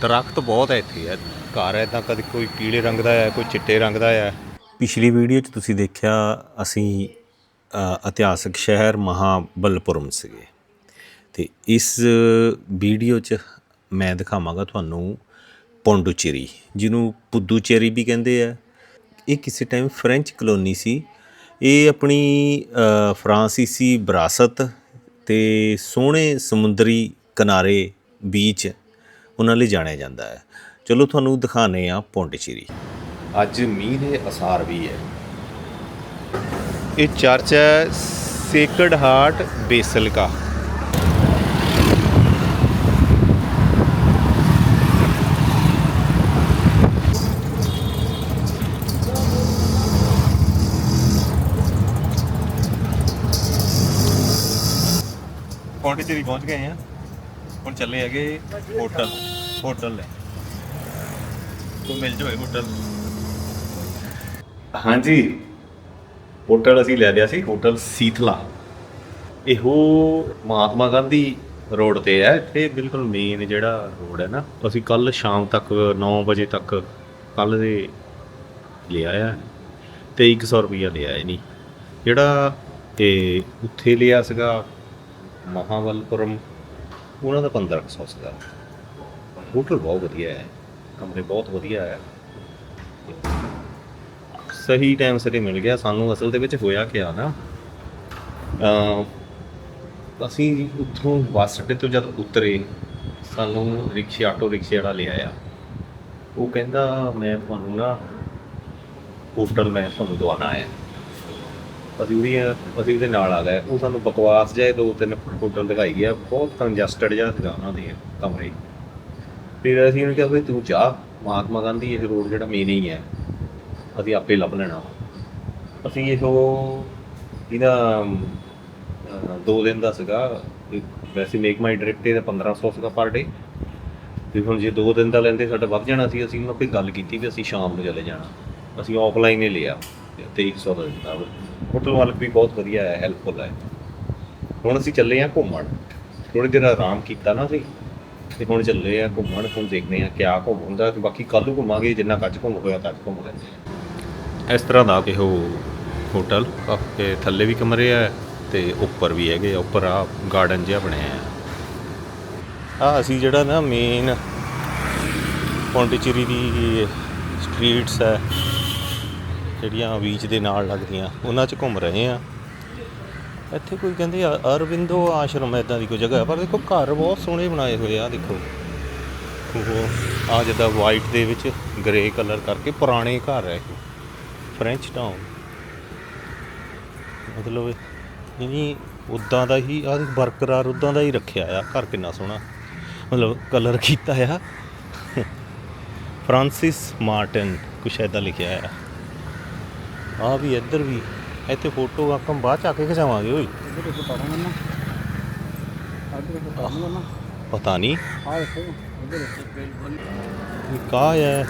ਦਰਖਤ ਬਹੁਤ ਹੈ ਇੱਥੇ ਯਾਰ। ਘਰ ਹੈ, ਤਾਂ ਕਦੇ ਕੋਈ ਪੀਲੇ ਰੰਗ ਦਾ ਹੈ, ਕੋਈ ਚਿੱਟੇ ਰੰਗ ਦਾ ਹੈ। ਪਿਛਲੀ ਵੀਡੀਓ 'ਚ ਤੁਸੀਂ ਦੇਖਿਆ ਅਸੀਂ ਇਤਿਹਾਸਕ ਸ਼ਹਿਰ ਮਹਾਬਲਪੁਰਮ ਸੀਗੇ। ਤੇ ਇਸ ਵੀਡੀਓ 'ਚ ਮੈਂ ਦਿਖਾਵਾਂਗਾ ਤੁਹਾਨੂੰ ਪੌਂਡੂਚੇਰੀ, ਜਿਹਨੂੰ ਪੁੱਦੂਚੇਰੀ ਵੀ ਕਹਿੰਦੇ ਆ। ਇਹ ਕਿਸੇ ਟਾਈਮ ਫ੍ਰੈਂਚ ਕਲੋਨੀ ਸੀ। ਇਹ ਆਪਣੀ ਫਰਾਂਸੀਸੀ ਵਿਰਾਸਤ ਤੇ ਸੋਹਣੇ ਸਮੁੰਦਰੀ ਕਿਨਾਰੇ ਬੀਚ ਉਹਨਾਂ ਲਈ ਜਾਣਿਆ ਜਾਂਦਾ ਹੈ। ਚਲੋ ਤੁਹਾਨੂੰ ਦਿਖਾਣੇ ਆ ਪੌਂਡੂਚੇਰੀ। ਅੱਜ ਮੀਂਹ ਦੇ ਅਸਾਰ ਵੀ ਹੈ। ਇਹ ਚਰਚ ਹੈ ਸੇਕਰਡ ਹਾਰਟ ਬੇਸਲਿਕਾ ਪੌਂਡੀਚੇਰੀ ਪਹੁੰਚ ਗਏ ਆ ਹੁਣ ਚੱਲੇ ਹੈਗੇ ਹੋਟਲ ਹੋਟਲ ਲੈ ਤੋਂ ਮਿਲ ਜਾਵੇ ਹੋਟਲ? ਹਾਂਜੀ। ਹੋਟਲ ਅਸੀਂ ਲੈ ਲਿਆ ਸੀ, ਹੋਟਲ ਸੀਥਲਾ ਇਹੋ ਮਹਾਤਮਾ ਗਾਂਧੀ ਰੋਡ ਤੇ ਹੈ। ਇੱਥੇ ਬਿਲਕੁਲ ਮੇਨ ਜਿਹੜਾ ਰੋਡ ਹੈ ਨਾ, ਅਸੀਂ ਕੱਲ ਸ਼ਾਮ ਤੱਕ 9 ਵਜੇ ਤੱਕ ਕੱਲ ਦੇ ਲਿਆ ਆ 2300 ਰੁਪਇਆ ਲਿਆ ਇਹ ਨਹੀਂ ਜਿਹੜਾ ਇਹ ਉੱਥੇ ਲਿਆ ਸੀਗਾ ਮਹਾਬਲਪੁਰਮ ਉਹਨਾਂ ਦਾ 1500 ਸੀਗਾ। ਹੋਟਲ ਬਹੁਤ ਵਧੀਆ ਹੈ। ਕਮਰੇ ਬਹੁਤ ਵਧੀਆ ਹੈ। ਸਹੀ ਟਾਈਮ ਸਿਰੇ ਮਿਲ ਗਿਆ। ਸਾਨੂੰ ਅਸਲ ਦੇ ਵਿੱਚ ਹੋਇਆ ਕਿ ਆ ਨਾ ਅਸੀਂ ਉੱਥੋਂ ਬੱਸ ਅੱਡੇ ਤੋਂ ਜਦ ਉਤਰੇ, ਸਾਨੂੰ ਰਿਕਸ਼ੇ, ਆਟੋ ਰਿਕਸ਼ੇ ਵਾਲਾ ਲੈ ਆਇਆ। ਉਹ ਕਹਿੰਦਾ, ਮੈਂ ਤੁਹਾਨੂੰ ਨਾ, ਹੋਟਲ ਮੈਂ ਤੁਹਾਨੂੰ ਦਵਾਨਾ ਹੈ। ਅਸੀਂ ਉਹਦੀ ਅਸੀਂ ਉਹਦੇ ਨਾਲ ਆ ਗਏ। ਉਹ ਸਾਨੂੰ ਬਕਵਾਸ ਜਾਏ ਦੋ ਤਿੰਨ ਹੋਟਲ ਦਿਖਾਈ ਗਿਆ, ਬਹੁਤ ਕੰਜਸਟਡ ਜਿਹਾ ਸੀਗਾ ਉਹਨਾਂ ਦੇ ਕਮਰੇ। ਫਿਰ ਅਸੀਂ ਉਹਨੂੰ ਕਿਹਾ ਵੀ ਤੂੰ ਜਾ, ਮਹਾਤਮਾ ਗਾਂਧੀ ਇਹ ਰੋਡ ਜਿਹੜਾ ਮੇਨ ਹੀ ਹੈ, ਅਸੀਂ ਆਪੇ ਲੱਭ ਲੈਣਾ ਅਸੀਂ ਇਹੋ ਇਹਦਾ ਦੋ ਦਿਨ ਦਾ ਸੀਗਾ ਵੈਸੇ ਮੇਕ ਮਾਈ ਡਾਇਰੈਕਟ ਇਹਦਾ 1500 ਸੀਗਾ ਪਰ ਡੇ ਤੇ ਹੁਣ ਜੇ ਦੋ ਦਿਨ ਦਾ ਲੈਂਦੇ, ਸਾਡਾ ਵੱਧ ਜਾਣਾ ਸੀ। ਅਸੀਂ ਉਹਨਾਂ ਕੋਈ ਗੱਲ ਕੀਤੀ ਵੀ ਅਸੀਂ ਸ਼ਾਮ ਨੂੰ ਚਲੇ ਜਾਣਾ। ਅਸੀਂ ਆਫਲਾਈਨ ਹੀ ਲਿਆ, ਤੇ 100 ਦਾ ਦਿੱਤਾ। ਹੋਟਲ ਮਾਲਕ ਵੀ ਬਹੁਤ ਵਧੀਆ ਹੈ ਹੈਲਪਫੁਲ ਹੈ। ਹੁਣ ਅਸੀਂ ਚੱਲੇ ਆ ਘੁੰਮਣ। ਥੋੜੀ ਦੇਰ ਆਰਾਮ ਕੀਤਾ ਨਾ ਅਸੀਂ। ਤੇ ਹੁਣ ਚੱਲੇ ਆ ਘੁੰਮਣ ਹੁਣ ਦੇਖਦੇ ਆ ਕਿਆ ਘੁੰਮ ਹੁੰਦਾ ਤੇ ਬਾਕੀ ਕੱਲ ਨੂੰ ਘੁੰਮਾਂਗੇ ਜਿੰਨਾ ਕੱਚ ਘੁੰਮ ਹੋਇਆ ਤੱਕ ਘੁੰਮ ਲੈਂਦੇ ਇਸ ਤਰ੍ਹਾਂ ਦਾ ਇਹੋ ਹੋਟਲ ਕਾਫੀ ਥੱਲੇ ਵੀ ਕਮਰੇ ਆ ਤੇ ਉੱਪਰ ਵੀ ਹੈਗੇ ਆ। ਉੱਪਰ ਆ ਗਾਰਡਨ ਜਿਹਾ ਬਣਿਆ ਆ। ਆ ਅਸੀਂ ਜਿਹੜਾ ਨਾ ਮੇਨ ਪੌਂਡੀਚੇਰੀ ਦੀ ਸਟਰੀਟਸ ਹੈ। ਜਿਹੜੀਆਂ ਬੀਚ ਦੇ ਨਾਲ ਲੱਗਦੀਆਂ, ਉਹਨਾਂ 'ਚ ਘੁੰਮ ਰਹੇ ਆ ਇੱਥੇ ਕੋਈ ਕਹਿੰਦੇ ਆ, ਅਰਵਿੰਦੋ ਆਸ਼ਰਮ ਇਦਾਂ ਦੀ ਕੋਈ ਜਗ੍ਹਾ ਪਰ ਦੇਖੋ ਘਰ ਬਹੁਤ ਸੋਹਣੇ ਬਣਾਏ ਹੋਏ ਆ, ਦੇਖੋ। ਉਹ ਆ ਜਿੱਦਾਂ ਵਾਈਟ ਦੇ ਵਿੱਚ ਗ੍ਰੇ ਕਲਰ ਕਰਕੇ ਪੁਰਾਣੇ ਘਰ ਹੈ ਇਹ ਫ੍ਰੈਂਚ ਟਾਊਨ ਮਤਲਬ ਇਹ ਉਦਾਂ ਦਾ ਹੀ ਆ ਬਰਕਰਾਰ ਉਦਾਂ ਦਾ ਹੀ ਰੱਖਿਆ ਆ, ਘਰ ਕਿੰਨਾ ਸੋਹਣਾ। ਮਤਲਬ ਕਲਰ ਕੀਤਾ ਆ। ਫ੍ਰਾਂਸਿਸ ਮਾਰਟਨ ਕੁਛ ਐਦਾਂ ਲਿਖਿਆ ਆ। ਆ ਵੀ ਇੱਧਰ ਵੀ ਇੱਥੇ ਫੋਟੋ ਆਪਾਂ ਬਾਅਦ ਚ ਆ ਕੇ ਖਿਚਾਵਾਂਗੇ ਓਏ। ਪਤਾ ਨਹੀਂ। ਇਹ ਕਾ ਹੈ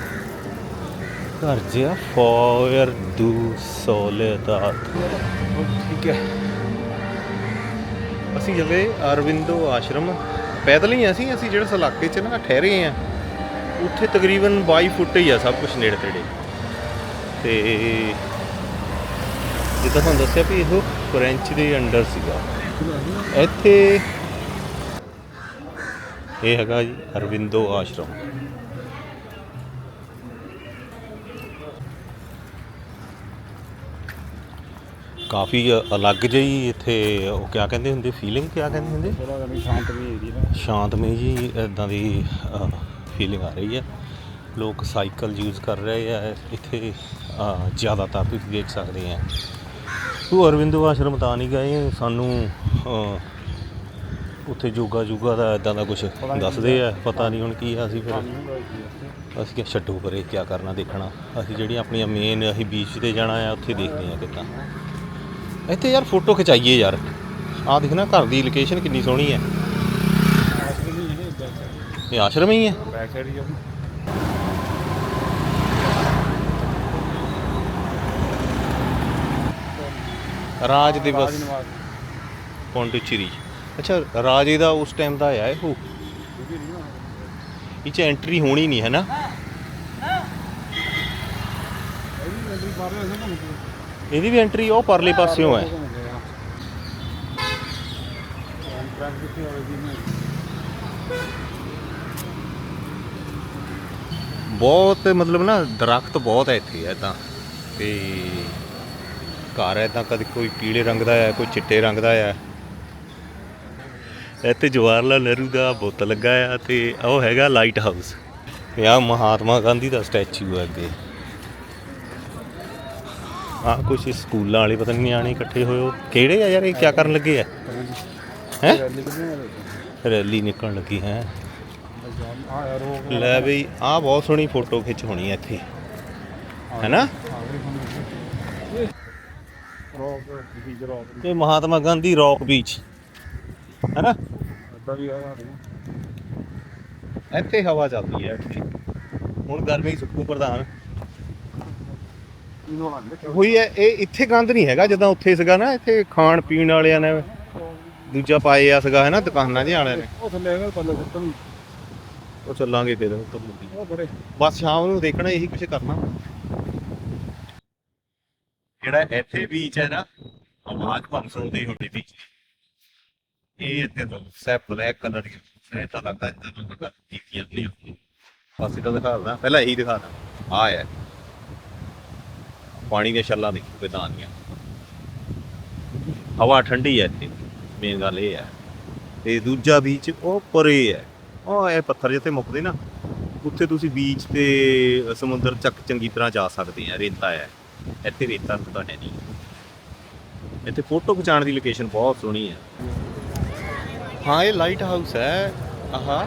ਘਰ ਜਿਆ ਫੋਰ ਦੂ। ਸੋਲੇਦਾਤ ਠੀਕ ਹੈ ਅਸੀਂ ਜਲੇ ਅਰਵਿੰਦੋ ਆਸ਼ਰਮ ਪੈਦਲ ਹੀ ਅਸੀਂ ਅਸੀਂ ਜਿਹੜੇ ਇਸ ਇਲਾਕੇ 'ਚ ਨਾ ਠਹਿਰੇ ਆ। ਉੱਥੇ ਤਕਰੀਬਨ 22 ਫੁੱਟ ਹੀ ਆ ਸਭ ਕੁਝ ਨੇੜੇ ਤੇੜੇ। ਤੇ ਜਿੱਦਾਂ ਤੁਹਾਨੂੰ ਦੱਸਿਆ ਵੀ ਇਹ ਫ੍ਰੈਂਚ ਦੇ ਅੰਡਰ ਸੀਗਾ। ਇੱਥੇ ਇਹ ਹੈਗਾ ਜੀ ਅਰਵਿੰਦੋ ਆਸ਼ਰਮ। ਕਾਫੀ ਅਲੱਗ ਜਿਹੀ ਇੱਥੇ ਉਹ ਕਿਆ ਕਹਿੰਦੇ ਹੁੰਦੇ ਫੀਲਿੰਗ ਕਿਆ ਕਹਿੰਦੇ ਹੁੰਦੇ? ਸ਼ਾਂਤਮਈ ਜਿਹਾ ਸ਼ਾਂਤਮਈ ਜੀ, ਇਦਾਂ ਦੀ ਫੀਲਿੰਗ ਆ ਰਹੀ ਹੈ। ਲੋਕ ਸਾਈਕਲ ਯੂਜ਼ ਕਰ ਰਹੇ ਆ, ਇੱਥੇ ਜ਼ਿਆਦਾਤਰ ਤੁਸੀਂ ਦੇਖ ਸਕਦੇ ਆ। ਉਹ ਅਰਵਿੰਦੋ ਆਸ਼ਰਮ ਤਾਂ ਨਹੀਂ ਗਏ ਸਾਨੂੰ ਉੱਥੇ ਯੋਗਾ ਯੂਗਾ ਦਾ ਇਦਾਂ ਦਾ ਕੁਝ ਦੱਸਦੇ ਆ ਪਤਾ ਨਹੀਂ ਹੁਣ ਕੀ ਆ ਅਸੀਂ ਫਿਰ। ਅਸੀਂ ਕਿ ਛੱਡੋ ਪਰੇ ਕੀ ਕਰਨਾ ਦੇਖਣਾ। ਅਸੀਂ ਜਿਹੜੀਆਂ ਆਪਣੀਆਂ ਮੇਨ ਅਸੀਂ ਬੀਚ ਤੇ ਜਾਣਾ ਆ ਉੱਥੇ ਦੇਖਦੇ ਆ ਕਿੱਦਾਂ। ਇੱਥੇ ਯਾਰ ਫੋਟੋ ਖਿਚਾਈਏ ਯਾਰ। ਆਹ ਦੇਖ ਨਾ ਘਰ ਦੀ ਲੋਕੇਸ਼ਨ ਕਿੰਨੀ ਸੋਹਣੀ ਹੈ। ਇਹ ਆਸ਼ਰਮ ਹੀ ਹੈ। ਬੈਕ ਸਾਈਡ ਹੀ ਆ ਰਾਜ ਦਿਵਸ। ਨਿਵਾਸ ਪੌਂਡੀਚੇਰੀ। ਅੱਛਾ ਰਾਜੇ ਦਾ ਉਸ ਟਾਈਮ ਦਾ ਆਇਆ ਇਹ ਇਹ ਚ ਐਂਟਰੀ ਹੋਣੀ ਨਹੀਂ ਹੈ ਨਾ ਇਹ ਵੀ ਗੱਡੀ ਬਾਹਰ ਆ ਘੁੰਮ ਕੇ ਇਹਦੀ ਵੀ ਐਂਟਰੀ ਉਹ ਪਰਲੇ ਪਾਸਿਓਂ ਹੈ। ਕਿੱਥੇ ਮੈਂ ਬਹੁਤ ਮਤਲਬ ਨਾ ਦਰਖਤ ਬਹੁਤ ਹੈ ਇੱਥੇ ਹੈ ਤਾਂ। ਤੇ ਘਰ ਹੈ, ਤਾਂ ਕਦੇ ਕੋਈ ਪੀਲੇ ਰੰਗ ਦਾ ਹੈ, ਕੋਈ ਚਿੱਟੇ ਰੰਗ ਦਾ ਹੈ। ਇੱਥੇ ਜਵਾਹਰ ਲਾਲ ਨਹਿਰੂ ਦਾ ਬੁੱਤ ਲੱਗਾ ਆ ਤੇ ਉਹ ਹੈਗਾ ਲਾਈਟ ਹਾਊਸ ਤੇ ਆ ਮਹਾਤਮਾ ਗਾਂਧੀ ਦਾ ਸਟੈਚੂ ਹੈ ਅੱਗੇ। ਆ ਕੁਝ ਸਕੂਲਾਂ ਵਾਲੇ ਪਤਾ ਨਹੀਂ ਨਿਆਣੇ ਇਕੱਠੇ ਹੋਏ ਕਿਹੜੇ ਆ ਯਾਰ, ਇਹ ਕੀ ਕਰਨ ਲੱਗੇ ਆ? ਹੈ? ਰੈਲੀ ਨਿਕਲਣ ਲੱਗੀ, ਹੈ? ਲੈ ਬਈ ਆ ਬਹੁਤ ਸੋਹਣੀ ਫੋਟੋ ਖਿੱਚ ਹੋਣੀ ਹੈ ਇੱਥੇ। ਹੈਨਾ? ਰੋਕ ਇਹ ਮਹਾਤਮਾ ਗਾਂਧੀ ਰੌਕ ਬੀਚ। ਹੈਨਾ? ਵੀ ਰਿਹਾ ਇੱਥੇ ਹਵਾ ਚੱਲਦੀ ਹੈ ਇੱਥੇ। ਹੁਣ ਗਰਮੀ ਸੁੱਕੂ ਪ੍ਰਧਾਨ। ਹੋਈ ਹੈ ਇਹ ਇੱਥੇ ਗੰਦ ਨਹੀਂ ਹੈਗਾ ਜਦੋਂ ਉੱਥੇ ਸੀਗਾ ਨਾ ਇੱਥੇ ਖਾਣ ਪੀਣ ਵਾਲਿਆਂ ਨੇ ਦੂਜਾ ਪਾਏ ਆ ਸੀਗਾ ਹੈਨਾ ਦੁਕਾਨਾਂ ਜਿਹੇ ਵਾਲਿਆਂ ਨੇ। ਉਹ ਥੱਲੇ ਹੈਗਾ ਪੱਲੇ ਸਿੱਟਣ। ਉਹ ਚੱਲਾਂਗੇ ਫਿਰ ਉੱਤੋਂ ਮੁੱਦੀ ਉਹ ਬੜੇ। ਬਸ ਸ਼ਾਮ ਨੂੰ ਦੇਖਣਾ ਇਹੀ ਕੁਝ ਕਰਨਾ। ਜਿਹੜਾ ਇੱਥੇ ਬੀਚ ਹੈ ਨਾ ਆਵਾਜ਼ ਬੰਦ ਸੁਣਦੀ ਹੁੰਦੀ ਬੀਚ। ਇਹ ਇੱਥੇ ਤੋਂ ਸੈਪ ਬਲੈਕ ਕਲਰ ਦੀ ਇਹ ਤਾਂ ਲੱਗਦਾ ਇੱਥੇ ਤੋਂ ਲੱਗਾ ਕੀਤੀਆਂ ਨਹੀਂ ਹੁੰਦੀ। ਬਸ ਇਹ ਤਾਂ ਪਹਿਲਾਂ ਇਹੀ ਦਿਖਾ ਆ ਹੈ। ਪਾਣੀ ਦੀਆਂ ਛੱਲਾਂ ਦੇਖੋ ਕਿਦਾਨੀਆਂ ਹਵਾ ਠੰਡੀ ਹੈ ਇੱਥੇ। ਮੇਨ ਗੱਲ ਇਹ ਹੈ। ਤੇ ਦੂਜਾ ਬੀਚ ਉਹ ਪਰੇ ਹੈ। ਉਹ ਇਹ ਪੱਥਰ ਜਿੱਥੇ ਮੁੱਕਦੇ ਨਾ, ਉੱਥੇ ਤੁਸੀਂ ਬੀਚ ਤੇ ਸਮੁੰਦਰ ਚੱਕ ਚੰਗੀ ਤਰ੍ਹਾਂ ਜਾ ਸਕਦੇ ਆ। ਰੇਤਾ ਹੈ। ਇੱਥੇ ਰੇਤਾ ਤਾਂ ਹੈ ਨਹੀਂ ਇੱਥੇ ਫੋਟੋ ਖਿਚਾਉਣ ਦੀ ਲੋਕੇਸ਼ਨ ਬਹੁਤ ਸੋਹਣੀ ਹੈ ਹਾਂ, ਇਹ ਲਾਈਟ ਹਾਊਸ ਹੈ। ਆਹਾ,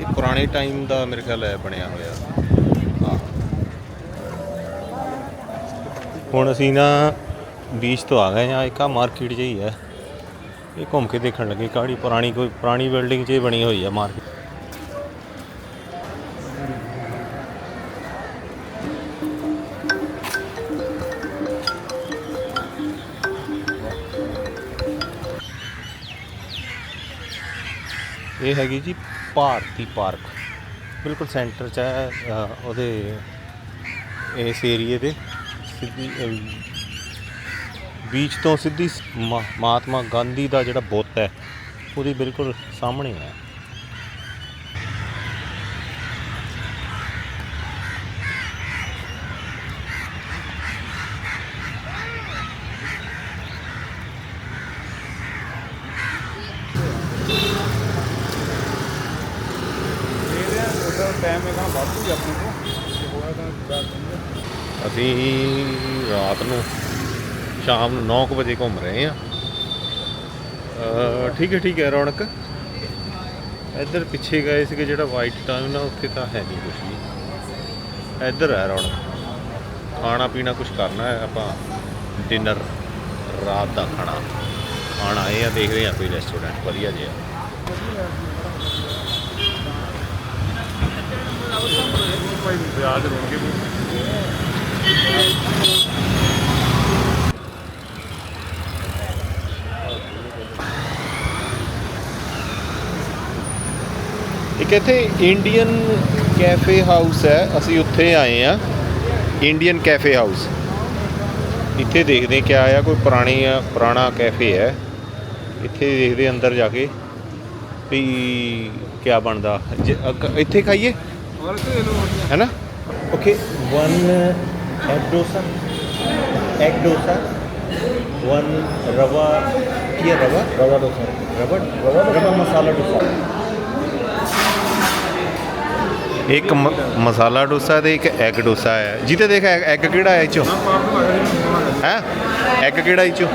ਇਹ ਪੁਰਾਣੇ ਟਾਈਮ ਦਾ ਮੇਰੇ ਖਿਆਲ ਹੈ ਬਣਿਆ ਹੋਇਆ। ਹੁਣ ਅਸੀਂ ਨਾ ਬੀਚ ਤੋਂ ਆ ਗਏ ਆ ਇੱਕ ਆ ਮਾਰਕੀਟ ਜਿਹੀ ਹੈ। ਇਹ ਘੁੰਮ ਕੇ ਦੇਖਣ ਲੱਗੇ ਕਾੜੀ ਪੁਰਾਣੀ ਕੋਈ ਪੁਰਾਣੀ ਬਿਲਡਿੰਗ 'ਚ ਬਣੀ ਹੋਈ ਹੈ ਮਾਰਕੀਟ ਇਹ ਹੈਗੀ ਜੀ ਭਾਰਤੀ ਪਾਰਕ। ਬਿਲਕੁਲ ਸੈਂਟਰ 'ਚ ਹੈ ਅ, ਉਹਦੇ ਇਸ ਏਰੀਏ ਦੇ। ਸਿੱਧੀ ਬੀਚ ਤੋਂ ਸਿੱਧੀ ਸ- ਮਾ- ਮਹਾਤਮਾ ਗਾਂਧੀ ਦਾ ਜਿਹੜਾ ਬੁੱਤ ਹੈ ਉਹਦੀ ਬਿਲਕੁਲ ਸਾਹਮਣੇ ਹੈ ਇਹਦੇ ਉਹਦਾ ਟਾਈਮ ਹੈਗਾ ਵਾਧੂ ਹੀ ਆਪਣੇ ਕੋਲ ਜੇ ਹੋਇਆ ਤਾਂ ਜਾ ਕੇ ਅਸੀਂ ਰਾਤ ਨੂੰ, ਸ਼ਾਮ ਨੂੰ 9 ਵਜੇ ਘੁੰਮ ਰਹੇ ਹਾਂ। ਠੀਕ ਹੈ ਠੀਕ ਹੈ ਰੌਣਕ। ਇੱਧਰ ਪਿੱਛੇ ਗਏ ਸੀਗੇ ਜਿਹੜਾ ਵਾਈਟ ਟਾਊਨ ਨਾ ਉੱਥੇ ਤਾਂ ਹੈ ਨਹੀਂ ਕੁਝ ਵੀ। ਇੱਧਰ ਹੈ ਰੌਣਕ। ਖਾਣਾ ਪੀਣਾ ਕੁਝ ਕਰਨਾ ਹੈ, ਆਪਾਂ ਡਿਨਰ ਰਾਤ ਦਾ ਖਾਣਾ। ਖਾਣਾ ਇਹ ਆ, ਦੇਖਦੇ ਆ ਕੋਈ ਰੈਸਟੋਰੈਂਟ ਵਧੀਆ ਜਿਹਾ। ਭਾਈ ਵਿਆਜ ਰੋਣਗੇ ਇੱਕ ਇੱਥੇ ਇੰਡੀਅਨ ਕੈਫੇ ਹਾਊਸ ਹੈ ਅਸੀਂ ਉੱਥੇ ਆਏ ਆ ਇੰਡੀਅਨ ਕੈਫੇ ਹਾਊਸ ਇੱਥੇ ਦੇਖਦੇ ਕਿ ਆਇਆ ਕੋਈ ਪੁਰਾਣੀ ਪੁਰਾਣਾ ਕੈਫੇ ਹੈ। ਇੱਥੇ ਦੇਖਦੇ ਅੰਦਰ ਜਾ ਕੇ ਵੀ ਕੀ ਬਣਦਾ। ਇੱਥੇ ਖਾਈਏ? ਹੈਨਾ? Okay egg dosa egg dosa one रवा ये रवा रवा डोसा रवा रवा रवा मसाला डोसा ਇੱਕ ਮਸਾਲਾ ਡੋਸਾ ਤੇ ਇੱਕ ਐਗ ਡੋਸਾ ਹੈ ਜਿੱਤੇ ਦੇਖ ਐਗ ਕਿਹੜਾ ਹੈ ਚੋ ਹੈ ਐਗ ਕਿਹੜਾ ਹੈ ਚੋ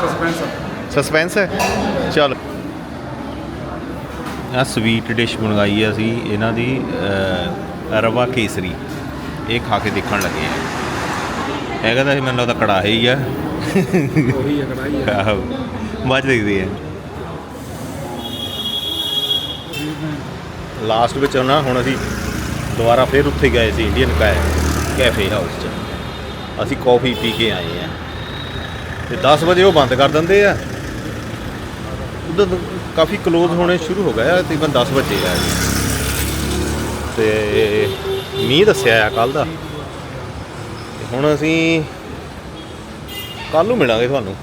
ਸਸਪੈਂਸ ਸਸਪੈਂਸ ਹੈ ਚਲ ਆ ਸਵੀਟ ਡਿਸ਼ ਮੰਗਾਈ ਅਸੀਂ ਇਹਨਾਂ ਦੀ ਰਵਾ ਕੇਸਰੀ ਇਹ ਖਾ ਕੇ ਦੇਖਣ ਲੱਗੇ ਆ। ਇਹ ਕਹਿੰਦਾ ਸੀ ਮੈਨੂੰ ਲੱਗਦਾ ਕੜਾਹੇ ਹੀ ਆ। ਉਹੀ ਹੈ ਕੜਾਈ ਹੈ ਆਹੋ ਬਾਅਦ ਦੇਖਦੇ ਆ। ਲਾਸਟ ਵਿੱਚ ਨਾ ਹੁਣ ਅਸੀਂ ਦੁਬਾਰਾ ਫਿਰ ਉੱਥੇ ਗਏ ਸੀ ਇੰਡੀਅਨ ਕੈਫੇ ਹਾਊਸ 'ਚ। ਅਸੀਂ ਕੌਫੀ ਪੀ ਕੇ ਆਏ ਆ। ਤੇ 10 ਵਜੇ ਉਹ ਬੰਦ ਕਰ ਦਿੰਦੇ ਆ। ਉਦੋਂ ਕਾਫੀ ক্লোਜ਼ ਹੋਣੇ ਸ਼ੁਰੂ ਹੋ ਗਏ ਆ ਤਕਰੀਬਨ 10 ਵਜੇ ਆ। ਤੇ ਮੀਂਹ ਦੱਸਿਆ ਆ ਕੱਲ ਦਾ। ਹੁਣ ਅਸੀਂ ਕੱਲ ਨੂੰ ਮਿਲਾਂਗੇ ਤੁਹਾਨੂੰ।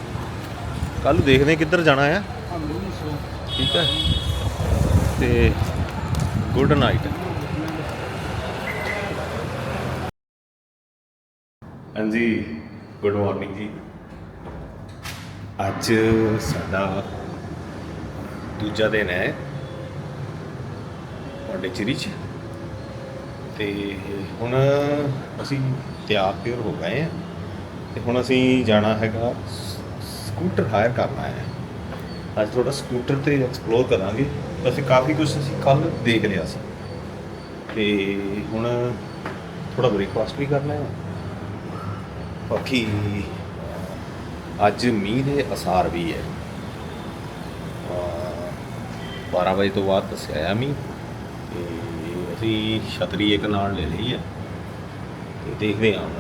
ਕੱਲ ਨੂੰ ਦੇਖਦੇ ਕਿੱਧਰ ਜਾਣਾ ਆ। ਠੀਕ ਹੈ ਤੇ ਗੁੱਡ ਨਾਈਟ। ਹਾਂਜੀ, ਗੁੱਡ ਮਾਰਨਿੰਗ ਜੀ। ਅੱਜ ਸਾਡਾ ਦੂਜਾ ਦਿਨ ਹੈ। ਪੌਂਡੀਚੇਰੀ ਚ। ਤੇ ਹੁਣ ਅਸੀਂ ਤਿਆਰ ਤਿਆਰ ਹੋ ਗਏ ਆ ਤੇ ਹੁਣ ਅਸੀਂ ਜਾਣਾ ਹੈਗਾ ਸਕੂਟਰ ਹਾਇਰ ਕਰਨਾ ਹੈ। ਅੱਜ ਥੋੜਾ ਸਕੂਟਰ ਤੇ ਐਕਸਪਲੋਰ ਕਰਾਂਗੇ। ਵੈਸੇ ਕਾਫੀ ਕੁਝ ਅਸੀਂ ਕੱਲ ਦੇਖ ਲਿਆ ਸੀ। ਤੇ ਹੁਣ ਥੋੜਾ ਬ੍ਰੇਕਫਾਸਟ ਵੀ ਕਰਨਾ ਹੈ। ਬਾਕੀ ਅੱਜ ਮੀਂਹ ਦੇ ਅਸਾਰ ਵੀ ਹੈ। ਅਹ 12 ਵਜੇ ਤੋਂ ਬਾਅਦ ਦੱਸਿਆ ਆ ਮੀਂਹ। ਤੇ ਅਸੀਂ ਛਤਰੀ ਇੱਕ ਨਾਲ ਲੈ ਲਈ ਹੈ ਤੇ ਦੇਖਦੇ ਹਾਂ ਹੁਣ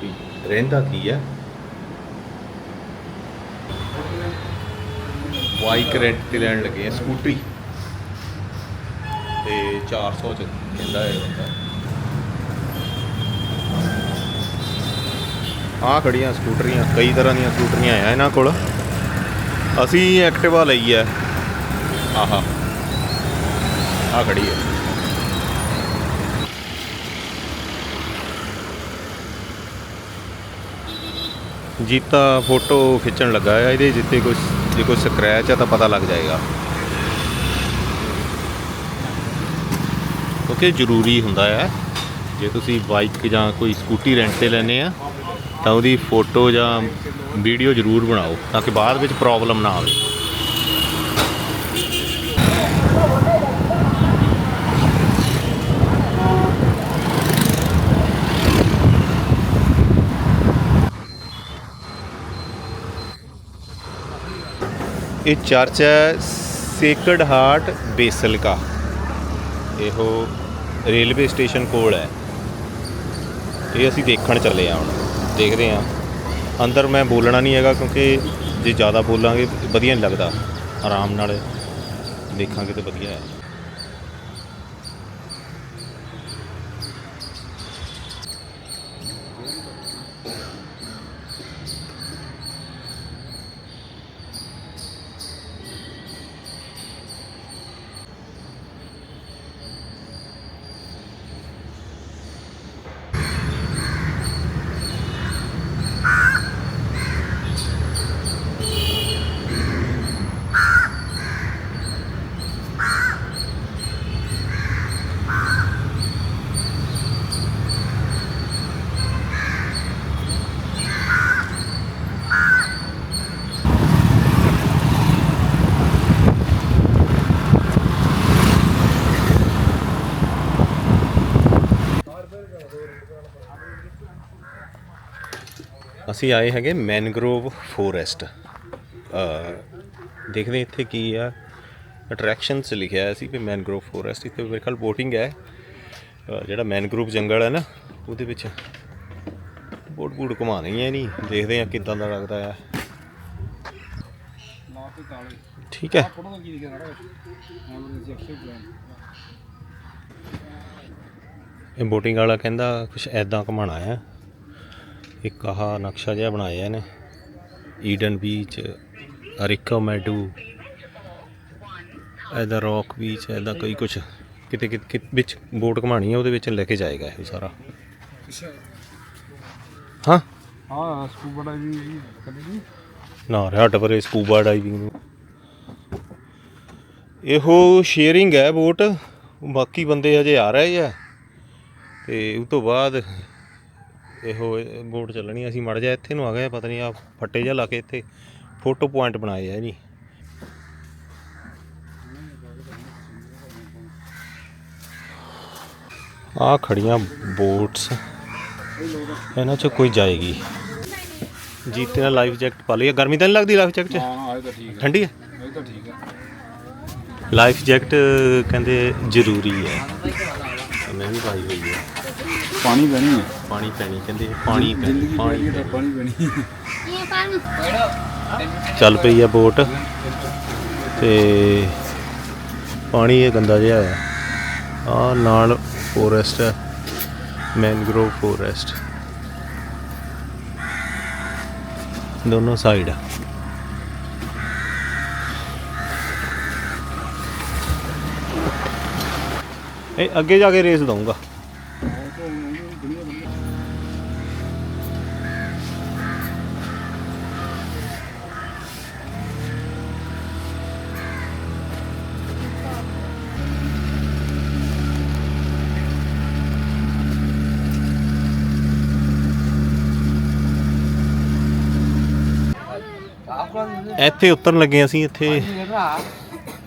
ਵੀ ਰਹਿੰਦਾ ਕੀ ਹੈ। ਬਾਈਕ ਰੈਂਟ ਤੇ ਲੈਣ ਲੱਗੇ ਆ ਸਕੂਟਰੀ। ਤੇ 400 ਚ ਕਹਿੰਦਾ ਹੈ ਬੰਦਾ। ਆ ਖੜੀਆਂ ਸਕੂਟਰੀਆਂ, ਕਈ ਤਰ੍ਹਾਂ ਦੀਆਂ ਸਕੂਟਰੀਆਂ ਆ ਇਹਨਾਂ ਕੋਲ। ਅਸੀਂ ਐਕਟਿਵਾ ਲਈ ਹੈ। ਆਹਾ। ਆ ਖੜੀ ਹੈ। ਜੀਤਾ ਫੋਟੋ ਖਿੱਚਣ ਲੱਗਾ ਆ, ਇਹਦੇ ਜਿੱਤੇ ਕੋਈ ਜੇ ਕੋਈ ਸਕ੍ਰੈਚ ਆ ਤਾਂ ਪਤਾ ਲੱਗ ਜਾਏਗਾ। ਕਿਉਂਕਿ ਜ਼ਰੂਰੀ ਹੁੰਦਾ ਆ, ਜੇ ਤੁਸੀਂ ਬਾਈਕ ਜਾਂ ਕੋਈ ਸਕੂਟੀ ਰੈਂਟ ਤੇ ਲੈਨੇ ਆ, ਤਾਂ ਉਹਦੀ ਫੋਟੋ ਜਾਂ ਵੀਡੀਓ ਜ਼ਰੂਰ ਬਣਾਓ, ਤਾਂ ਕਿ ਬਾਅਦ ਵਿੱਚ ਪ੍ਰੋਬਲਮ ਨਾ ਆਵੇ। ਇਹ ਚਰਚ ਹੈ ਸੇਕਰਡ ਹਾਰਟ ਬੇਸਲਿਕਾ ਇਹੋ ਰੇਲਵੇ ਸਟੇਸ਼ਨ ਕੋਲ ਹੈ। ਇਹ ਅਸੀਂ ਦੇਖਣ ਚੱਲੇ ਆ ਹੁਣ। ਦੇਖਦੇ ਆ ਅੰਦਰ ਮੈਂ ਬੋਲਣਾ ਨਹੀਂ ਹੈਗਾ ਕਿਉਂਕਿ ਜੇ ਜ਼ਿਆਦਾ ਬੋਲਾਂਗੇ ਵਧੀਆ ਨਹੀਂ ਲੱਗਦਾ। ਆਰਾਮ ਨਾਲ ਦੇਖਾਂਗੇ ਤੇ ਵਧੀਆ ਹੈ। ਅਸੀਂ ਆਏ ਹੈਗੇ ਮੈਨਗਰੋਵ ਫੋਰੈਸਟ। ਦੇਖਦੇ ਇੱਥੇ ਕੀ ਆ। ਅਟਰੈਕਸ਼ਨਸ ਲਿਖਿਆ ਹੋਇਆ ਸੀ ਵੀ ਮੈਨਗਰੋਵ ਫੋਰੈਸਟ, ਇੱਥੇ ਮੇਰੇ ਖਿਆਲ ਬੋਟਿੰਗ ਹੈ। ਜਿਹੜਾ ਮੈਨਗਰੋਵ ਜੰਗਲ ਹੈ ਨਾ, ਉਹਦੇ ਵਿੱਚ ਬੋਟ ਬੂਟ ਘੁਮਾਣੀ ਹੈ ਨਹੀਂ ਦੇਖਦੇ ਆ ਕਿੱਦਾਂ ਦਾ ਲੱਗਦਾ ਆ। ਠੀਕ ਹੈ। ਇਹ ਬੋਟਿੰਗ ਵਾਲਾ ਕਹਿੰਦਾ ਕੁਝ ਐਦਾਂ ਘੁਮਾਣਾ ਆ। ਇੱਕ ਆਹ ਨਕਸ਼ਾ ਜਿਹਾ ਬਣਾਇਆ ਇਹਨੇ ਈਡਨ ਬੀਚ ਅਰਿਕਾ ਮੈਡੂ ਇਹਦਾ ਰੌਕ ਬੀਚ ਇਹਦਾ ਕਈ ਕੁਝ ਕਿਤੇ ਕਿਤੇ ਵਿੱਚ ਬੋਟ ਘੁਮਾਣੀ ਹੈ ਉਹਦੇ ਵਿੱਚ ਲੈ ਕੇ ਜਾਏਗਾ ਇਹ ਸਾਰਾ। ਹਾਂ? ਹਾਂ ਸਕੂਬਾ ਡਾਈਵਿੰਗ ਨਹੀਂ ਨਾ ਰਿਹਾ ਪਰੇ ਸਕੂਬਾ ਡਾਈਵਿੰਗ ਨੂੰ। ਇਹੋ ਸ਼ੇਅਰਿੰਗ ਹੈ ਬੋਟ ਬਾਕੀ ਬੰਦੇ ਹਜੇ ਆ ਰਹੇ ਆ। ਤੇ ਉਸ ਤੋਂ ਬਾਅਦ ਇਹੋ ਬੋਟ ਚੱਲਣੀ ਅਸੀਂ ਮੜ ਜਾ ਇੱਥੇ ਨੂੰ ਆ ਗਏ ਪਤਾ ਨਹੀਂ ਆ ਫੱਟੇ ਜਿਹਾ ਲਾ ਕੇ ਇੱਥੇ ਫੋਟੋ ਪੁਆਇੰਟ ਬਣਾਏ ਆ ਜੀ ਆ ਖੜੀਆਂ ਬੋਟਸ ਇਹਨਾਂ ਚ ਕੋਈ ਜਾਏਗੀ। ਜੀਤੇ ਨਾਲ ਲਾਈਫ ਜੈਕਟ ਪਾ ਲਈ ਗਰਮੀ ਤਾਂ ਨਹੀਂ ਲੱਗਦੀ ਲਾਈਫ ਜੈਕਟ ਚ? ਹਾਂ ਹਾਂ ਇਹ ਤਾਂ ਠੀਕ ਹੈ ਠੰਡੀ ਹੈ ਇਹ ਤਾਂ ਠੀਕ ਹੈ ਲਾਈਫ ਜੈਕਟ ਕਹਿੰਦੇ ਜ਼ਰੂਰੀ ਹੈ ਮੈਂ ਵੀ ਪਾਈ ਹੋਈ ਹੈ ਪਾਣੀ ਬਣੀ ਹੈ। ਪਾਣੀ ਪੈਣੀ ਕਹਿੰਦੇ ਪਾਣੀ ਪੈਣੀ ਪਾਣੀ ਪਾਣੀ। ਪਾਣੀ ਚੱਲ ਪਈ ਆ ਬੋਟ। ਤੇ ਪਾਣੀ ਇਹ ਗੰਦਾ ਜਿਹਾ ਆ। ਆ ਨਾਲ ਫੋਰੈਸਟ ਹੈ ਮੈਂਗਰੋਵ ਫੋਰੈਸਟ ਦੋਨੋਂ ਸਾਈਡ ਆ। ਇਹ ਅੱਗੇ ਜਾ ਕੇ ਰੇਸ ਦਊਂਗਾ। ਇੱਥੇ ਉਤਰਨ ਲੱਗੇ ਅਸੀਂ, ਇੱਥੇ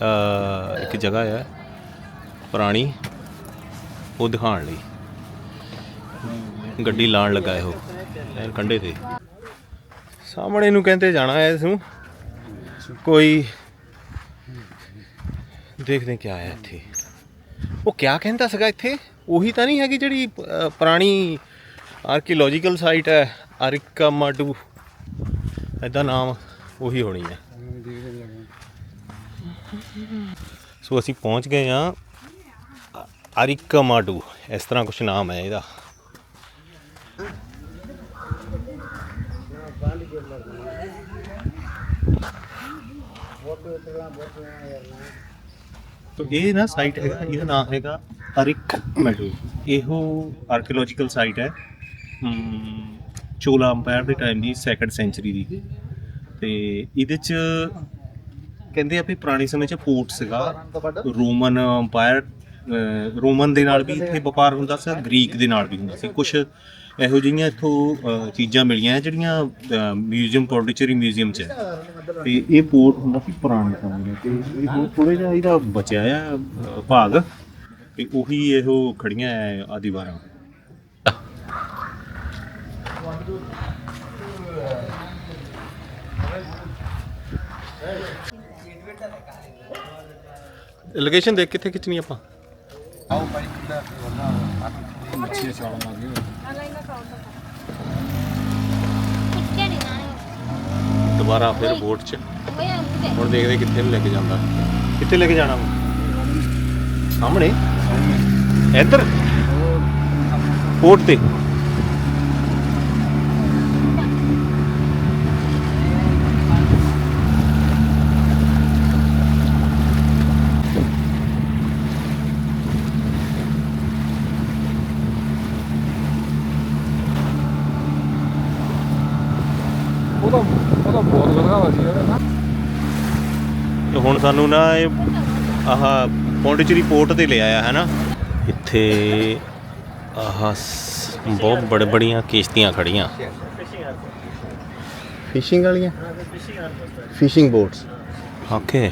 ਅ ਇੱਕ ਜਗ੍ਹਾ ਹੈ ਪੁਰਾਣੀ, ਉਹ ਦਿਖਾਉਣ ਲਈ। ਗੱਡੀ ਲਾਣ ਲੱਗਾ ਇਹੋ ਐਨ ਕੰਡੇ ਤੇ। ਸਾਹਮਣੇ ਨੂੰ ਕਹਿੰਦੇ ਜਾਣਾ ਹੈ ਇਸ ਨੂੰ। ਕੋਈ ਦੇਖਦੇ ਕੀ ਆਇਆ ਇੱਥੇ। ਉਹ ਕਿਆ ਕਹਿੰਦਾ ਸੀਗਾ ਇੱਥੇ? ਉਹੀ ਤਾਂ ਨਹੀਂ ਹੈਗੀ ਜਿਹੜੀ ਪੁਰਾਣੀ ਆਰਕੀਓਲੋਜੀਕਲ ਸਾਈਟ ਹੈ ਅਰਿਕਾ ਮਾਡੂ ਐਦਾ ਨਾਮ ਉਹੀ ਹੋਣੀ ਹੈ। ਸੋ ਅਸੀਂ ਪਹੁੰਚ ਗਏ ਹਾਂ ਅਰਿਕਾਮਾਡੂ। ਇਸ ਤਰ੍ਹਾਂ ਕੁਝ ਨਾਮ ਹੈ ਇਹਦਾ। ਤੋ ਇਹ ਨਾ ਸਾਈਟ ਹੈਗਾ ਇਹਦਾ ਨਾਮ ਹੈਗਾ ਅਰਿਕਾਮਾਡੂ। ਇਹੋ ਆਰਕੀਓਲੋਜੀਕਲ ਸਾਈਟ ਹੈ। ਚੋਲਾ ਅੰਪਾਇਰ ਦੇ ਟਾਈਮ ਦੀ ਸੈਕੰਡ ਸੈਂਚੁਰੀ ਦੀ। ਤੇ ਇਹਦੇ ਚ ਕਹਿੰਦੇ ਆ ਵੀ ਪੁਰਾਣੇ ਸਮੇਂ ਚ ਪੋਰਟ ਸੀਗਾ ਰੋਮਨ ਅੰਪਾਇਰ ਰੋਮਨ ਦੇ ਨਾਲ ਵੀ ਇੱਥੇ ਵਪਾਰ ਹੁੰਦਾ ਸੀ, ਗ੍ਰੀਕ ਦੇ ਨਾਲ ਵੀ ਹੁੰਦਾ ਸੀ। ਕੁਝ ਇਹੋ ਜਿਹੀਆਂ ਇੱਥੋਂ ਚੀਜ਼ਾਂ ਮਿਲੀਆਂ ਜਿਹੜੀਆਂ ਮਿਊਜ਼ੀਅਮ ਪੌਂਡੀਚੇਰੀ ਮਿਊਜ਼ੀਅਮ ਚ ਹੈ। ਤੇ ਇਹ ਪੋਰਟ ਹੁੰਦਾ ਸੀ ਪੁਰਾਣੇ ਸਮੇਂ ਦਾ ਤੇ ਇਹ ਥੋੜਾ ਜਿਹਾ ਇਹਦਾ ਬਚਿਆ ਆ ਭਾਗ। ਤੇ ਉਹੀ ਇਹੋ ਖੜੀਆਂ ਹੈ ਆ ਦੀਵਾਰਾਂ ਲੋਕੇਸ਼ਨ ਦੇਖ ਕਿੱਥੇ ਖਿੱਚਣੀ ਆਪਾਂ? ਮੱਛੀ ਛਾਲ ਮਾਰ ਗਈ ਕਿੱਥੇ ਨਹੀਂ ਨਾ ਦੁਬਾਰਾ ਫਿਰ ਬੋਟ 'ਚ। ਹੁਣ ਦੇਖਦੇ ਕਿੱਥੇ ਨੂੰ ਲੈ ਕੇ ਜਾਂਦਾ। ਕਿੱਥੇ ਲੈ ਕੇ ਜਾਣਾ? ਸਾਹਮਣੇ। ਇੱਧਰ। ਬੋਟ ਤੇ। ਬਹੁਤ ਸੀ ਇਹਦਾ ਤੇ ਹੁਣ ਸਾਨੂੰ ਨਾ ਇਹ ਆਹ ਪੌਂਡੀਚੇਰੀ ਪੋਰਟ ਤੇ ਲੈ ਆਇਆ ਹੈ ਨਾ ਇੱਥੇ ਆਹ ਬਹੁਤ ਬੜੇ ਬੜੀਆਂ ਕਿਸ਼ਤੀਆਂ ਖੜੀਆਂ। ਫਿਸ਼ਿੰਗ ਵਾਲੀਆਂ? Fishing boats okay.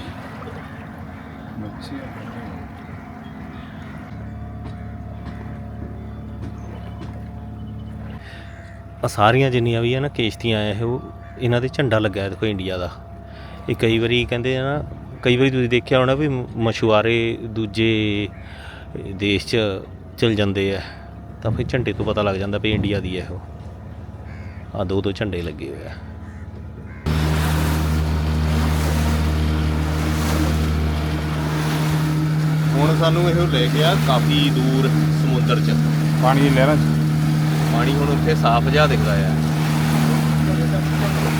ਆ ਸਾਰੀਆਂ ਜਿੰਨੀਆਂ ਵੀ ਆ ਨਾ ਕਿਸ਼ਤੀਆਂ ਇਹ ਉਹ ਇਹਨਾਂ ਤੇ ਝੰਡਾ ਲੱਗਾ ਹੈ ਦੇਖੋ ਇੰਡੀਆ ਦਾ। ਇਹ ਕਈ ਵਾਰੀ ਕਹਿੰਦੇ ਆ ਨਾ ਕਈ ਵਾਰੀ ਤੁਸੀਂ ਦੇਖਿਆ ਹੋਣਾ ਵੀ ਮਛੁਆਰੇ ਦੂਜੇ ਦੇਸ਼ 'ਚ ਚਲ ਜਾਂਦੇ ਆ ਤਾਂ ਫਿਰ ਝੰਡੇ ਤੋਂ ਪਤਾ ਲੱਗ ਜਾਂਦਾ ਵੀ ਇੰਡੀਆ ਦੀ ਹੈ ਉਹ। ਆ ਦੋ ਦੋ ਝੰਡੇ ਲੱਗੇ ਹੋਏ ਆ। ਹੁਣ ਸਾਨੂੰ ਇਹ ਲੈ ਗਿਆ ਕਾਫੀ ਦੂਰ ਸਮੁੰਦਰ 'ਚ। ਪਾਣੀ ਦੀ ਲਹਿਰਾਂ ਚ। ਪਾਣੀ ਹੁਣ ਉੱਥੇ ਸਾਫ਼ ਜਿਹਾ ਦਿਖਦਾ ਆ। Thank you.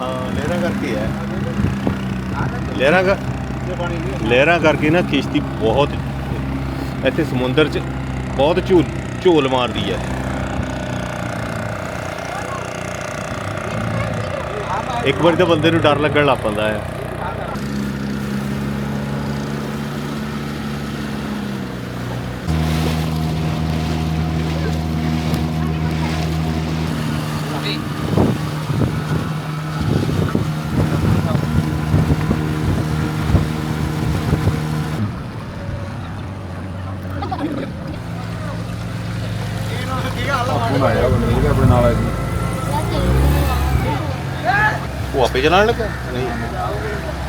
ਹਾਂ, ਲਹਿਰਾਂ ਕਰਕੇ ਹੈ। ਲਹਿਰਾਂ ਕਰ ਲਹਿਰਾਂ ਕਰਕੇ ਨਾ ਕਿਸ਼ਤੀ ਬਹੁਤ ਇੱਥੇ ਸਮੁੰਦਰ 'ਚ ਬਹੁਤ ਝੂਲ ਝੋਲ ਮਾਰਦੀ ਹੈ। ਇੱਕ ਵਾਰੀ ਤਾਂ ਬੰਦੇ ਨੂੰ ਡਰ ਲੱਗਣ ਲੱਗ ਪੈਂਦਾ ਹੈ।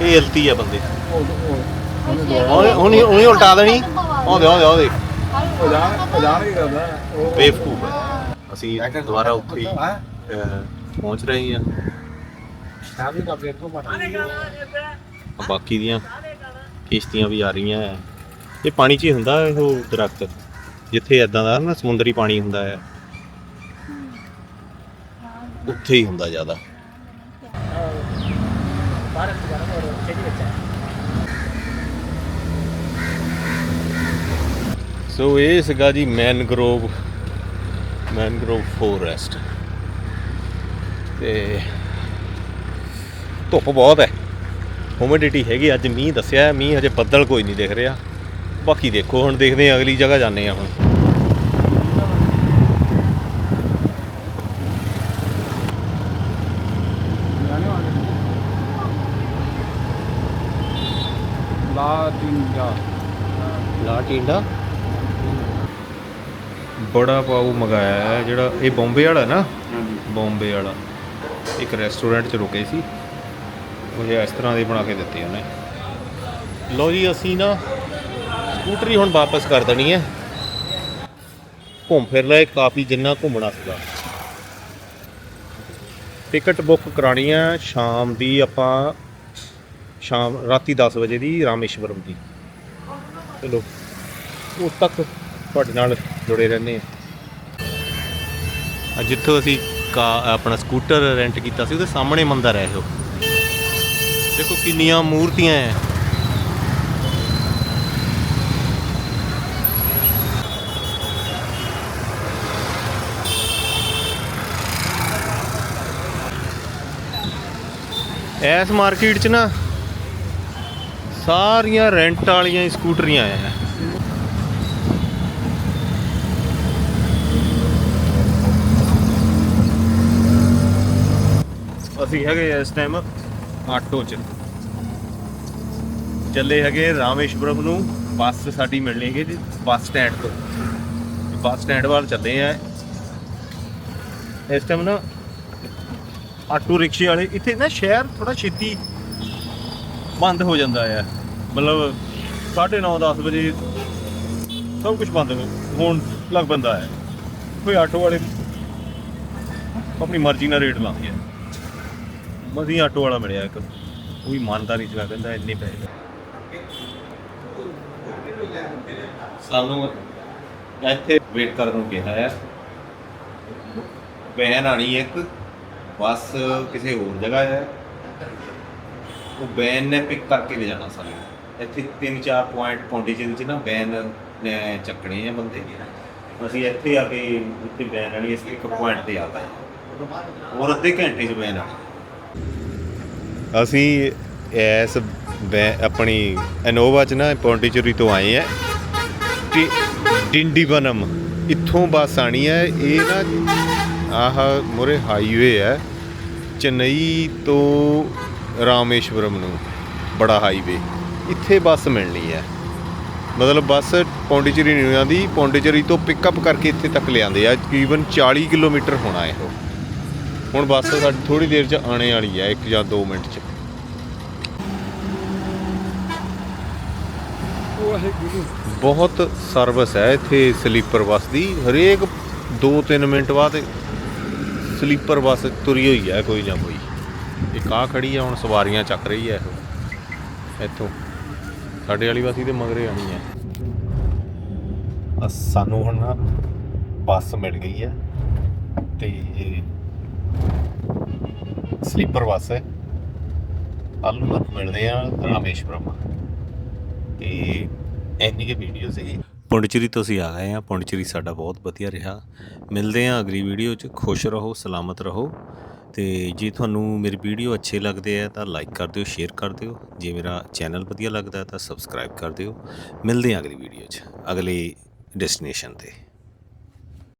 ਇਹ ਹਲਤੀ ਆ ਬੰਦੇ। ਉਹ ਉਹ ਉਹਨੇ ਉਹਨੇ ਉਹਨੇ ਉਲਟਾ ਦੇਣੀ। ਆਉਂਦੇ ਆਉਂਦੇ ਆਉਂਦੇ। ਬੇਵਕੂਫ ਹੈ ਅਸੀਂ ਦੁਬਾਰਾ ਉੱਥੇ ਹੀ ਅਹ, ਪਹੁੰਚ ਰਹੇ ਹਾਂ। ਬਾਕੀ ਦੀਆਂ ਕਿਸ਼ਤੀਆਂ ਵੀ ਆ ਰਹੀਆਂ ਹੈ ਇਹ ਪਾਣੀ 'ਚ ਹੀ ਹੁੰਦਾ ਉਹ ਦਰਖਤ? ਜਿੱਥੇ ਇਦਾਂ ਦਾ ਨਾ ਸਮੁੰਦਰੀ ਪਾਣੀ ਹੁੰਦਾ ਹੈ ਉੱਥੇ ਹੀ ਹੁੰਦਾ ਜ਼ਿਆਦਾ। ਸੋ ਇਹ ਸੀਗਾ ਜੀ ਮੈਨਗਰੋਵ ਮੈਨਗਰੋਵ ਫੋਰੈਸਟ ਤੇ ਧੁੱਪ ਬਹੁਤ ਹੈ। ਹਿਊਮਿਡਿਟੀ ਹੈਗੀ, ਅੱਜ ਮੀਂਹ ਦੱਸਿਆ ਮੀਂਹ ਹਜੇ ਬੱਦਲ ਕੋਈ ਨਹੀਂ ਦਿਖ ਰਿਹਾ। ਬਾਕੀ ਦੇਖੋ, ਹੁਣ ਦੇਖਦੇ ਹਾਂ, ਅਗਲੀ ਜਗ੍ਹਾ ਜਾਂਦੇ ਆ ਹੁਣ ਜਾਣੇ ਵਾਲੇ ਲਾ ਟਿੰਗਾ ਟਿੰਡਾ ਬੜਾ ਪਾਉ ਮੰਗਾਇਆ ਹੈ ਜਿਹੜਾ ਇਹ ਬੰਬੇ ਵਾਲਾ ਨਾ ਹਾਂਜੀ। ਬੰਬੇ ਵਾਲਾ। ਇੱਕ ਰੈਸਟੋਰੈਂਟ 'ਚ ਰੁਕੇ ਸੀ। ਉਹ ਇਸ ਤਰ੍ਹਾਂ ਦੇ ਬਣਾ ਕੇ ਦਿੱਤੇ ਉਹਨੇ। ਲੋ ਜੀ ਅਸੀਂ ਨਾ ਸਕੂਟਰੀ ਹੁਣ ਵਾਪਸ ਕਰ ਦੇਣੀ ਹੈ। ਘੁੰਮ ਫਿਰ ਲਏ ਕਾਫੀ ਜਿੰਨਾ ਘੁੰਮਣਾ ਸੀਗਾ ਟਿਕਟ ਬੁੱਕ ਕਰਾਣੀ ਹੈ ਸ਼ਾਮ ਦੀ ਆਪਾਂ ਸ਼ਾਮ ਰਾਤੀ 10 ਵਜੇ ਦੀ ਰਾਮੇਸ਼ਵਰਮ ਦੀ। ਚਲੋ। ਉਸ ਤੱਕ ਤੁਹਾਡੇ ਨਾਲ ਜੁੜੇ ਰਹਿੰਦੇ ਆ ਜਿੱਥੋਂ ਅਸੀਂ ਕਾ, ਆਪਣਾ ਸਕੂਟਰ ਰੈਂਟ ਕੀਤਾ ਸੀ, ਉਹਦੇ ਸਾਹਮਣੇ ਮੰਦਰ ਹੈ ਉਹ ਦੇਖੋ ਕਿੰਨੀਆਂ ਮੂਰਤੀਆਂ ਹੈ ਐਸ ਮਾਰਕੀਟ 'ਚ ਨਾ ਸਾਰੀਆਂ ਰੈਂਟ ਵਾਲੀਆਂ ਹੀ ਸਕੂਟਰੀਆਂ ਆ ਅਸੀਂ ਹੈਗੇ ਇਸ ਟਾਈਮ ਆਟੋ 'ਚ। ਚੱਲੇ ਹੈਗੇ ਰਾਮੇਸ਼ਵਰਮ ਨੂੰ, ਬੱਸ ਸਾਡੀ ਮਿਲਣੀ ਹੈ ਜੀ, ਬੱਸ ਸਟੈਂਡ ਤੋਂ। ਬੱਸ ਸਟੈਂਡ ਵੱਲ ਚੱਲੇ ਆ। ਇਸ ਟਾਈਮ ਨਾ ਆਟੋ ਰਿਕਸ਼ੇ ਵਾਲੇ, ਇੱਥੇ ਨਾ ਸ਼ਹਿਰ ਥੋੜਾ ਛੇਤੀ ਬੰਦ ਹੋ ਜਾਂਦਾ ਹੈ ਮਤਲਬ 9:30 10 ਵਜੇ ਸਭ ਕੁਝ ਬੰਦ ਹੋਣ ਲੱਗ ਪੈਂਦਾ ਹੈ ਕੋਈ ਆਟੋ ਵਾਲੇ ਆਪਣੀ ਮਰਜ਼ੀ ਨਾਲ ਰੇਟ ਲਾਉਂਦੇ ਆ। ਮਦੀ ਆਟੋ ਵਾਲਾ ਮਿਲਿਆ ਇੱਕ। ਉਹ ਵੀ ਮੰਨਦਾ ਨਹੀਂ ਸੀਗਾ, ਕਹਿੰਦਾ ਇੰਨੇ ਪੈਸੇ ਸਾਨੂੰ ਇੱਥੇ ਵੇਟ ਕਰਨ ਨੂੰ ਕਿਹਾ ਹੈ ਵੈਨ ਆਣੀ ਇੱਕ, ਬੱਸ ਕਿਸੇ ਹੋਰ ਜਗ੍ਹਾ ਹੈ ਉਹ ਵੈਨ ਨੇ ਪਿਕ ਕਰਕੇ ਲੈ ਜਾਣਾ ਸਾਨੂੰ। ਇੱਥੇ ਤਿੰਨ ਚਾਰ ਪੁਆਇੰਟ ਪੌਂਡੀਚੇਰੀ ਚ ਨਾ ਵੈਨ ਨੇ ਚੱਕਣੇ ਆ ਬੰਦੇ। ਅਸੀਂ ਇੱਥੇ ਆ ਕੇ, ਇੱਥੇ ਵੈਨ ਆਣੀ, ਇਸ ਇੱਕ ਪੁਆਇੰਟ ਤੇ ਆਦਾ ਹੋਰ ਅੱਧੇ ਘੰਟੇ ਚ ਵੈਨ ਆਣੀ ਅਸੀਂ ਐਸ ਆਪਣੀ ਇਨੋਵਾ ਚ ਨਾ ਪੌਂਡੀਚੇਰੀ ਤੋਂ ਆਏ ਆ ਡਿੰਡੀਵਨਮ ਇੱਥੋਂ ਬੱਸ ਆਣੀ ਹੈ ਇਹ ਨਾ ਆਹ ਮੋਰੇ ਹਾਈਵੇ ਹੈ ਚੇਨਈ ਤੋਂ ਰਾਮੇਸ਼ਵਰਮ ਨੂੰ ਬੜਾ ਹਾਈਵੇ ਇੱਥੇ ਬੱਸ ਮਿਲਣੀ ਹੈ ਮਤਲਬ ਬੱਸ ਪੌਂਡੀਚੇਰੀ ਨਹੀਂ ਜਾਂਦੀ ਪੌਂਡੀਚੇਰੀ ਤੋਂ ਪਿਕਅਪ ਕਰਕੇ ਇੱਥੇ ਤੱਕ ਲਿਆਂਦੇ ਆ, ਤਕਰੀਬਨ 40 ਕਿਲੋਮੀਟਰ ਹੋਣਾ ਇਹੋ। ਹੁਣ ਬੱਸ ਸਾਡੀ ਥੋੜੀ ਦੇਰ ਚ ਆਣੇ ਵਾਲੀ ਹੈ 1 ਜਾਂ 2 ਮਿੰਟ ਚ। ਬਹੁਤ ਸਰਵਿਸ ਹੈ ਇੱਥੇ ਸਲੀਪਰ ਬੱਸ ਦੀ। ਹਰੇਕ 2-3 ਮਿੰਟ ਬਾਅਦ ਸਲੀਪਰ ਬੱਸ ਤੁਰੀ ਹੋਈ ਹੈ ਕੋਈ ਨਾ ਕੋਈ। ਇੱਕ ਆ ਖੜੀ ਆ ਹੁਣ ਸਵਾਰੀਆਂ ਚੱਕ ਰਹੀ ਹੈ ਇੱਥੋਂ। ਸਾਡੇ ਵਾਲੀ ਬੱਸ ਇਹਦੇ ਮਗਰੇ ਆਣੀ ਹੈ ਸਾਨੂੰ ਹੁਣ ਬੱਸ ਮਿਲ ਗਈ ਹੈ ਤੇ ਸਲੀਪਰ ਬੱਸ ਹੈ। ਕੱਲ੍ਹ ਨੂੰ ਆਪਾਂ ਮਿਲਦੇ ਆ ਰਾਮੇਸ਼ਵਰਮ ਤੇ ਐਨੀ ਕੇ ਵੀਡੀਓ ਸੀਗੀ ਪੌਂਡੀਚੇਰੀ ਤੋਂ ਅਸੀਂ ਆ ਗਏ ਆ। ਪੌਂਡੀਚੇਰੀ ਸਾਡਾ ਬਹੁਤ ਵਧੀਆ ਰਿਹਾ। ਮਿਲਦੇ ਆ ਅਗਲੀ ਵੀਡੀਓ 'ਚ। ਖੁਸ਼ ਰਹੋ, ਸਲਾਮਤ ਰਹੋ। ਤੇ ਜੇ ਤੁਹਾਨੂੰ ਮੇਰੀ ਵੀਡੀਓ ਅੱਛੇ ਲੱਗਦੇ ਆ ਤਾਂ ਲਾਈਕ ਕਰ ਦਿਓ ਸ਼ੇਅਰ ਕਰ ਦਿਓ। ਜੇ ਮੇਰਾ ਚੈਨਲ ਵਧੀਆ ਲੱਗਦਾ ਤਾਂ ਸਬਸਕ੍ਰਾਈਬ ਕਰ ਦਿਓ। ਮਿਲਦੇ ਆ ਅਗਲੀ ਵੀਡੀਓ 'ਚ, ਅਗਲੇ ਡੈਸਟੀਨੇਸ਼ਨ ਤੇ।